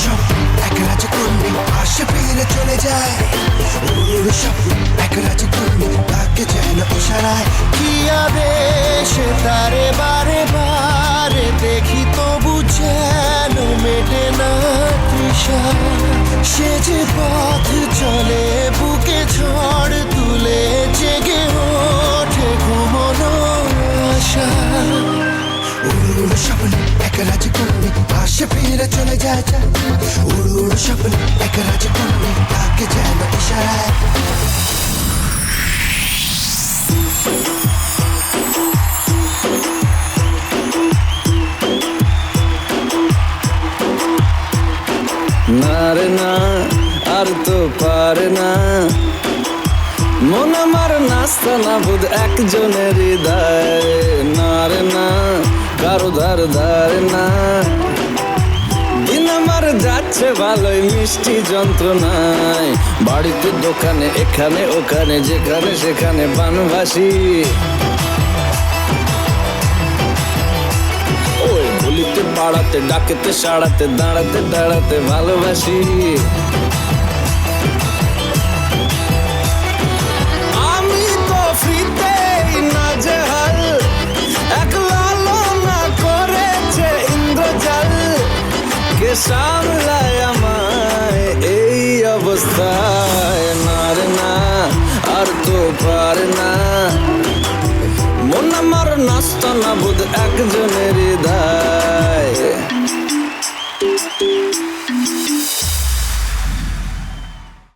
সব এক রাজ চলে যায়। ওর সব এক রাজ করবে তাকে যেন দেখি তবু যেন মেটে না তৃষা। সে যে পথ চলে, বুকে ঝড় তুলে জেগে ওঠে ঘুমনো আশা। এক রাজ করলে পাশে ফিরে চলে যায়। উড়ু উড়ু স্বপ্ন এক রাজ করলে তাকে যেন ইশারায়। না রে না, আর তো পারে না। মন আমার নাস্তা না বুধ একজনের হৃদয়। না রে না কারও ধার ধারে না। দিন আমার যাচ্ছে ভালোই, মিষ্টি যন্ত্রণায়। বাড়িতে, দোকানে, এখানে, ওখানে, যেখানে, সেখানে বানবাসী ওই গুলিতে পাড়াতে, ডাকেতে, সাড়াতে, দাঁড়াতে দাঁড়াতে ভালোবাসি। সামলায় আমায় এই অবস্থায় নার না আর তো পার না মন আমার নষ্ট না বোধ একজনের দায়